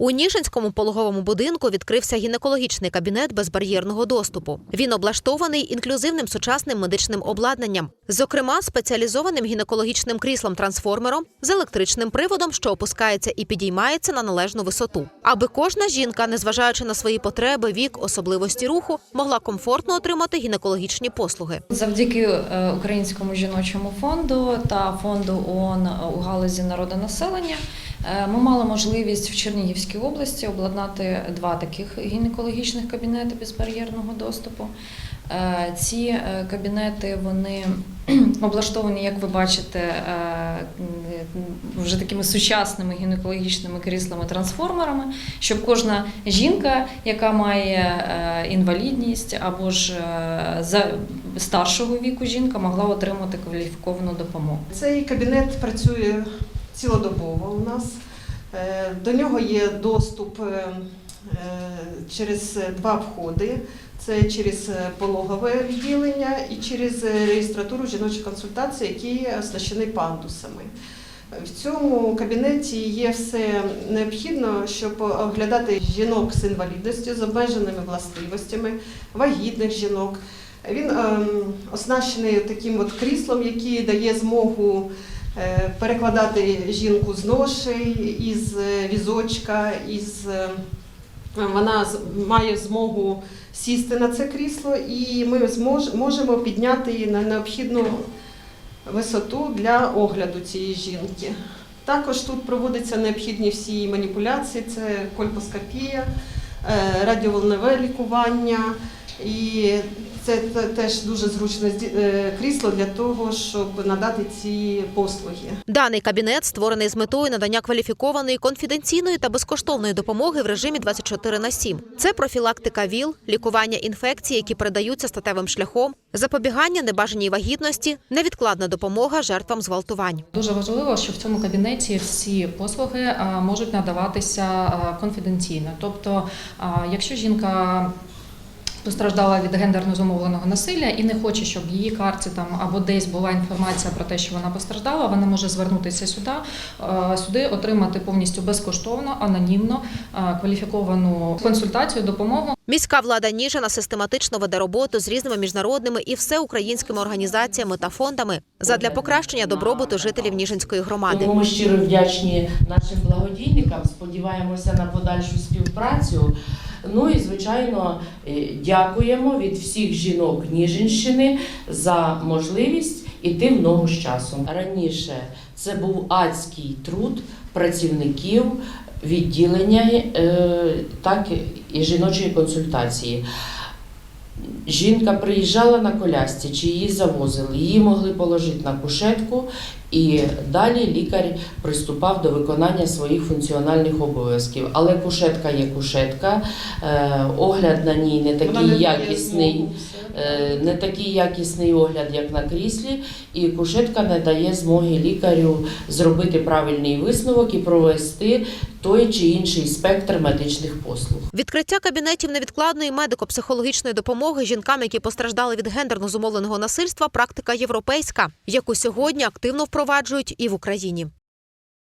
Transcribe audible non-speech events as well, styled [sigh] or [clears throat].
У Ніжинському пологовому будинку відкрився гінекологічний кабінет безбар'єрного доступу. Він облаштований інклюзивним сучасним медичним обладнанням, зокрема спеціалізованим гінекологічним кріслом-трансформером з електричним приводом, що опускається і підіймається на належну висоту, аби кожна жінка, незважаючи на свої потреби, вік, особливості руху, могла комфортно отримати гінекологічні послуги. Завдяки е, Українському жіночому фонду та фонду ООН у галузі народонаселення ми мали можливість в Чернігівській області обладнати два таких гінекологічних кабінети безбар'єрного доступу. Е, Ці е, кабінети вони [clears throat] облаштовані, як ви бачите, е, вже такими сучасними гінекологічними кріслами-трансформерами, щоб кожна жінка, яка має е, інвалідність або ж е, за старшого віку жінка, могла отримати кваліфіковану допомогу. Цей кабінет працює цілодобово у нас. Е, До нього є доступ е, е, через два входи. Це через пологове відділення і через реєстратуру жіночої консультації, які оснащені пандусами. В цьому кабінеті є все необхідно, щоб оглядати жінок з інвалідністю, з обмеженими властивостями, вагітних жінок. Він ем, оснащений таким от кріслом, який дає змогу перекладати жінку з ноші, із е, візочка, із, е, вона має змогу сісти на це крісло, і ми можемо підняти її на необхідну висоту для огляду цієї жінки. Також тут проводяться необхідні всі маніпуляції, це кольпоскопія, е, радіоволнове лікування. І це теж дуже зручне е, крісло для того, щоб надати ці послуги. Даний кабінет створений з метою надання кваліфікованої, конфіденційної та безкоштовної допомоги в режимі 24 на 7. Це профілактика ВІЛ, лікування інфекцій, які передаються статевим шляхом, запобігання небажаній вагітності, невідкладна допомога жертвам зґвалтувань. Дуже важливо, що в цьому кабінеті всі послуги можуть надаватися конфіденційно. Тобто, якщо жінка постраждала від гендерно зумовленого насилля і не хоче, щоб в її карті там або десь була інформація про те, що вона постраждала, вона може звернутися сюди, сюди отримати повністю безкоштовно, анонімно кваліфіковану консультацію, допомогу. Міська влада Ніжина систематично веде роботу з різними міжнародними і всеукраїнськими організаціями та фондами задля покращення добробуту жителів Ніжинської громади. Тому ми щиро вдячні нашим благодійникам, сподіваємося на подальшу співпрацю. Ну і звичайно е, дякуємо від всіх жінок Ніжинщини за можливість іти в ногу з часом. Раніше це був адський труд працівників відділення, е, так і жіночої консультації. Жінка приїжджала на колясці, чи її завозили, її могли положити на кушетку, і далі лікар приступав до виконання своїх функціональних обов'язків. Але кушетка є кушетка, е, огляд на ній не такий якісний, е, не такий якісний огляд, як на кріслі, і кушетка не дає змоги лікарю зробити правильний висновок і провести той чи інший спектр медичних послуг. Відкриття кабінетів невідкладної медико-психологічної допомоги жінкам, які постраждали від гендерно зумовленого насильства, практика європейська, яку сьогодні активно впроваджують і в Україні.